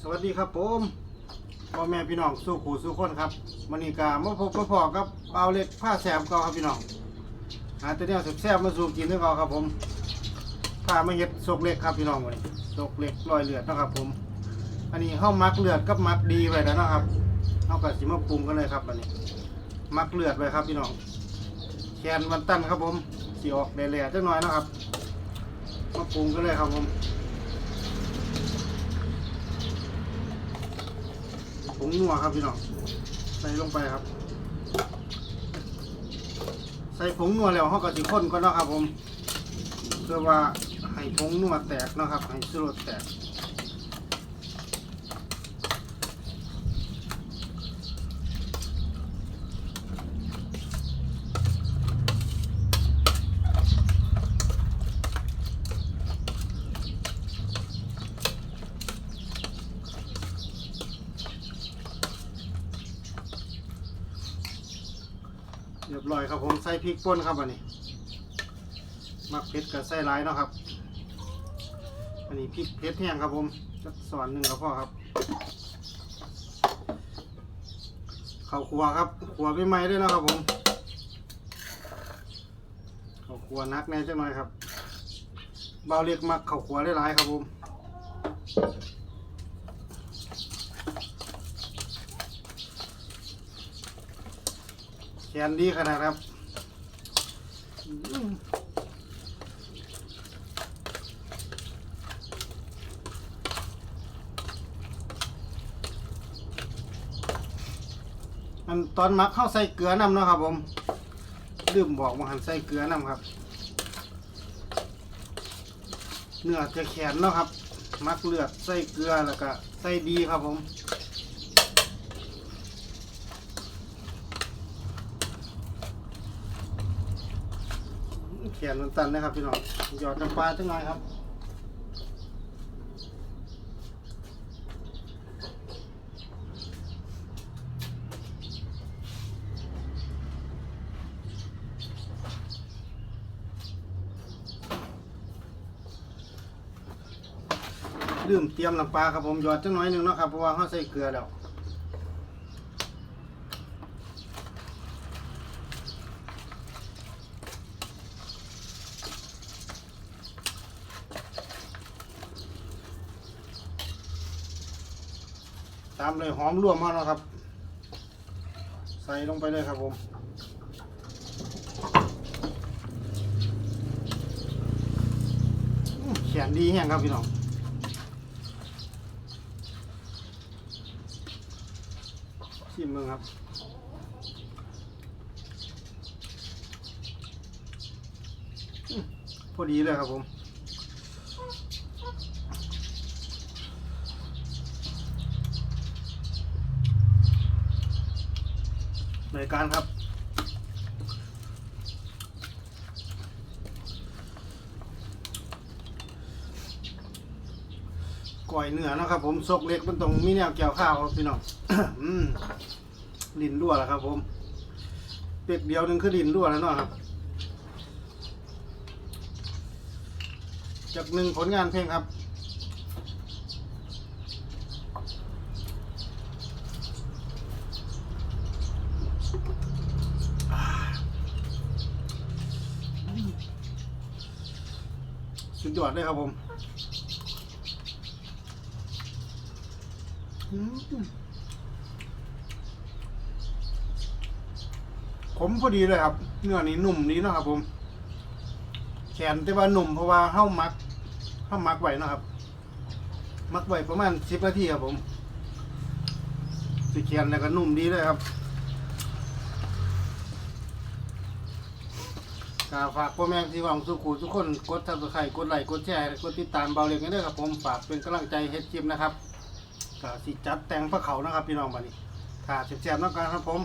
สวัสดีครับผมพ่อแม่พี่น้องสู้ขู่สู้คนครับมันนี้กามาพบมาพอกับเปาเล็กผ้าแสบเก่าครับพี่น้องหาแต่เนี่ยแซ่บมาสู่กินด้วยกันครับผมผ้ามาเฮ็ดซกเล็กครับพี่น้องวันนี้ซกเล็กลอยเลือดนะครับผม อันนี้เฮามักเลือดกับมักดีไว้แล้วนะครับเฮาก็สิมาปรุงกันเลยครับอันนี้ มักเลือดไว้ครับพี่น้องแคนวันตั้นครับผมสิออกแหล่ๆจักหน่อยนะครับมาปรุงกันเลยครับผม ผงนัวครับพี่น้องใส่ลงไปครับ ใส่ผงนัวแล้วเขาก็จะข้นก็นเนาะครับผม เพื่อว่าให้ผงนัวแตกเนาะครับให้สุรสแตก รียบร้อยครับผมใส่พริกป่นครับอันนี้มักเผ็ดกับใส่ร้ายเนาะครับ อันนี้พริกเผ็ดแห้งครับผมสักสอนหนึ่งครับพ่อครับข้าวคั่วครับคั่วไปไหม้ด้วยนะครับผมข้าวคั่วนักแน่จังหน่อยครับเบาเรียกมักข้าวคั่วได้หลายครับผม แขนดีขนาดครับอันตอนมักเข้าใส่เกลือนำเนาะครับผมลืมบอกว่าหันใส่เกลือนำครับ เนื้อจะแข็งเนาะครับ มักเลือดใส่เกลือแล้วก็ใส่ดีครับผม แขนมันตันนะครับพี่น้องหยอดน้ำปลาจังหน่อยครับลืมเตรียมน้ำปลาครับผมหยอดจังน้อยหนึ่งเนาะครับเพราะว่าเขาใส่เกลือแล้ว ตามเลยหอมร่วมมาเนาะครับ ใส่ลงไปเลยครับผมแขนดีแห้งครับพี่น้องชิมมึงครับพอดีเลยครับผม รายการครับ ก่อยเนื้อนะครับ ผมซกเล็กมันต้องมีแนวเกี่ยวข้าวครับพี่น้องอืมลิ้นรั่วแล้วครับ ผมเป็กเดียวหนึงคือลินรั่วแล้วเนาะครับ จากหนึ่งผลงานเพลงครับ สุดยอดเลยครับผมอืมขมพอดีเลยครับ เนื้อนี่นุ่มนี้นะครับผม แขนแต่ว่าหนุ่มเพราะว่าเฮ้ามักเฮ้ามักไว้นะครับ มักไว้ประมาณสิบนาทีครับผม สิแขนแล้วก็นุ่มดีเลยครับ ก็ฝากพ่อแม่ที่หวังสุขุทุกคนกดทับสไครกดไลค์กดแชร์กดติดตามเบาเล็กกันด้วยครับผมฝากเป็นกำลังใจเฮ็ดคลิปนะครับก็สิจัดแต่งพระเขานะครับพี่น้องบัดนี้ถ้าเจ็บๆน้องการครับผม